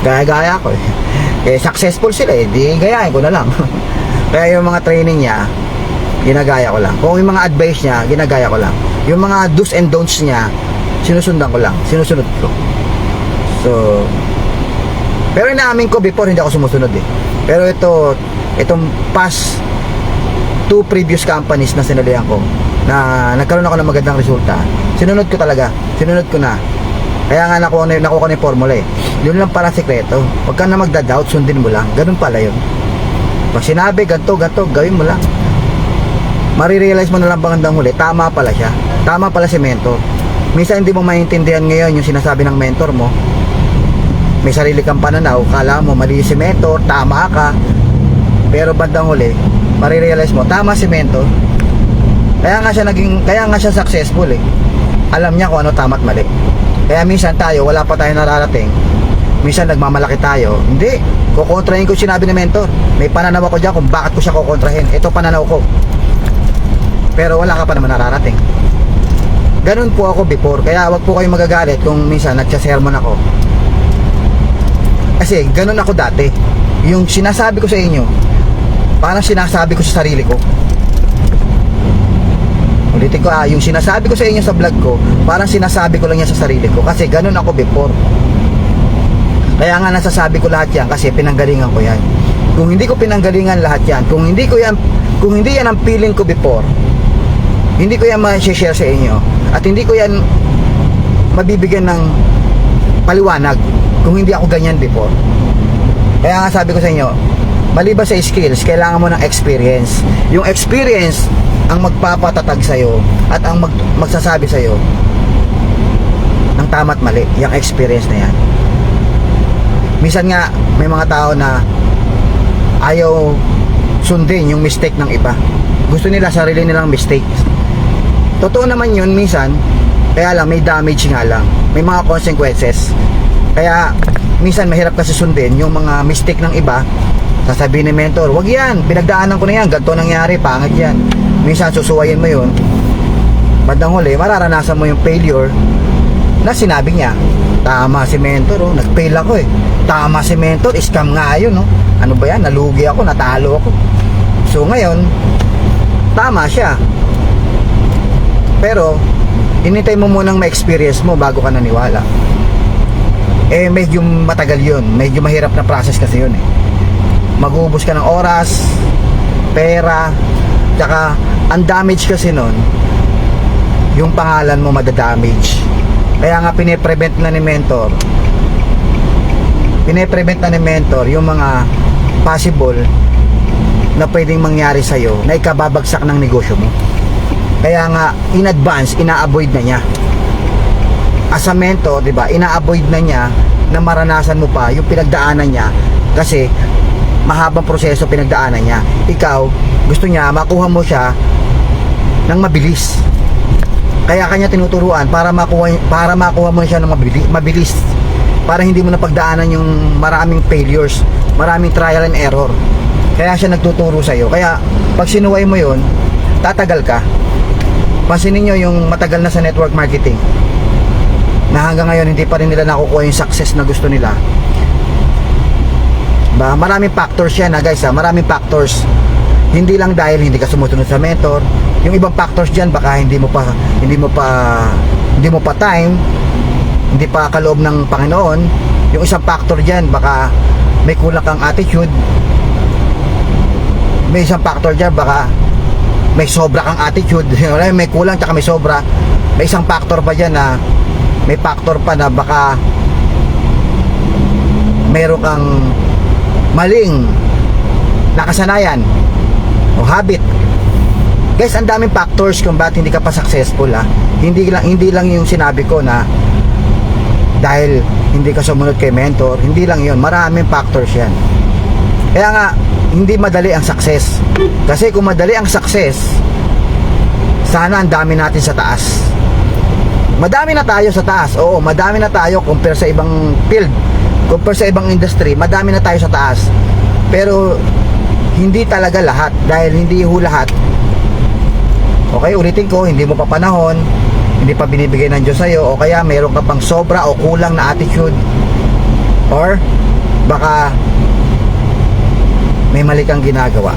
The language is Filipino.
Gaya-gaya ko eh. Eh, successful sila eh. Di gayahin ko na lang. Kaya yung mga training niya, ginagaya ko lang. Kung yung mga advice niya, ginagaya ko lang. Yung mga do's and don'ts niya, sinusundan ko lang. Sinusunod ko. So, pero inaamin ko before hindi ako sumusunod eh. Pero ito, itong past two previous companies na sinalihan ko na nagkaroon ako ng magandang resulta. Sinunod ko talaga. Sinunod ko na. Kaya nga nakuha nakuha ko na yung formula eh. Yun lang para sikreto. Huwag ka na magda-doubt, sundin mo lang. Ganun pala yun. Pag sinabi, ganto, ganto, gawin mo lang. Marirealize mo na lang bandang huli, tama pala siya. Tama pala si mentor. Minsan hindi mo maintindihan ngayon yung sinasabi ng mentor mo. May sarili kang pananaw, kala mo mali si mentor, tama ka. Pero bandang huli, marirealize mo, tama si mentor. Kaya nga siya naging, kaya nga siya successful eh. Alam niya kung ano tama at mali. Kaya minsan tayo, wala pa tayo nararating. Minsan nagmamalaki tayo. Hindi. Kukontrahin ko sinabi ni mentor. May pananaw ako dyan kung bakit ko siya kukontrahin. Ito pananaw ko. Pero wala ka pa naman nararating. Ganun po ako before. Kaya wag po kayong magagalit kung minsan nagsasermon ako. Kasi ganun ako dati. Yung sinasabi ko sa inyo, parang sinasabi ko sa sarili ko. Ulitin ko ah, yung sinasabi ko sa inyo sa vlog ko, parang sinasabi ko lang yan sa sarili ko. Kasi ganun ako before. Kaya nga nasasabi ko lahat yan kasi pinanggalingan ko yan. Kung hindi ko pinanggalingan lahat yan, kung hindi ko yan, kung hindi yan ang feeling ko before, hindi ko yan ma-share sa inyo. At hindi ko yan mabibigyan ng paliwanag kung hindi ako ganyan before. Kaya nga sabi ko sa inyo, maliban sa skills, kailangan mo ng experience. Yung experience ang magpapatatag sa'yo at ang mag, magsasabi sa'yo ng tama't mali, yung experience na yan. Minsan nga, may mga tao na ayaw sundin yung mistake ng iba. Gusto nila sarili nilang mistake. Totoo naman yun minsan, kaya lang may damage nga lang. May mga consequences. Kaya minsan mahirap kasi sundin yung mga mistake ng iba. Sasabihin ni mentor, wag yan, pinagdaanan ko na yan, ganito nangyari, pangit yan. Minsan susuwayin mo yun. Bandang huli, mararanasan mo yung failure na sinabi niya. Tama si mentor, oh, nag-fail ako eh. Tama si mentor, scam nga yun, oh. Ano ba yan? Nalugi ako, natalo ako. So ngayon, tama siya. Pero, inintay mo munang ma-experience mo bago ka naniwala. Eh, medyo matagal yun. Medyo mahirap na process kasi yun eh. Mag-uubos ka ng oras, pera, tsaka ang damage kasi nun, yung pangalan mo madadamage. Kaya nga pine-prevent na ni mentor, pine-prevent na ni mentor yung mga possible na pwedeng mangyari sa'yo na ikababagsak ng negosyo mo. Kaya nga, in advance, ina-avoid na niya. As a mentor, di ba, ina-avoid na niya na maranasan mo pa yung pinagdaanan niya kasi mahabang proseso pinagdaanan niya. Ikaw, gusto niya makuha mo siya ng mabilis. Kaya kanya tinuturuan para makuha para makuha mo siya ng mabilis, mabilis. Para hindi mo na pagdaanan yung maraming failures, maraming trial and error. Kaya siya nagtuturo sa iyo. Kaya pag sinuway mo 'yon, tatagal ka. Pansinin niyo yung matagal na sa network marketing na hanggang ngayon hindi pa rin nila nakukuha yung success na gusto nila. Ba, maraming factors yan ha guys ha, maraming factors. Hindi lang dahil hindi ka sumusunod sa mentor, yung ibang factors diyan baka hindi mo pa hindi mo pa hindi mo pa time, hindi pa kaloob ng Panginoon. Yung isang factor diyan baka may kulang kang attitude. May isang factor diyan baka may sobra kang attitude. may kulang tsaka may sobra. May isang factor pa diyan na may factor pa na baka meron kang maling nakasanayan o habit. Guys, ang daming factors kung bakit hindi ka pa successful ha. Hindi lang hindi lang yung sinabi ko na dahil hindi ka sumunod kay mentor, hindi lang 'yon, maraming factors 'yan. Kaya nga hindi madali ang success. Kasi kung madali ang success, sana ang dami natin sa taas. Madami na tayo sa taas. Oo, madami na tayo compare sa ibang field. Compare sa ibang industry, madami na tayo sa taas. Pero hindi talaga lahat dahil hindi ho lahat. Okay, ulitin ko, hindi mo pa panahon, hindi pa binibigay ng Diyos sa'yo, o kaya mayroon ka pang sobra o kulang na attitude, or baka may mali kang ginagawa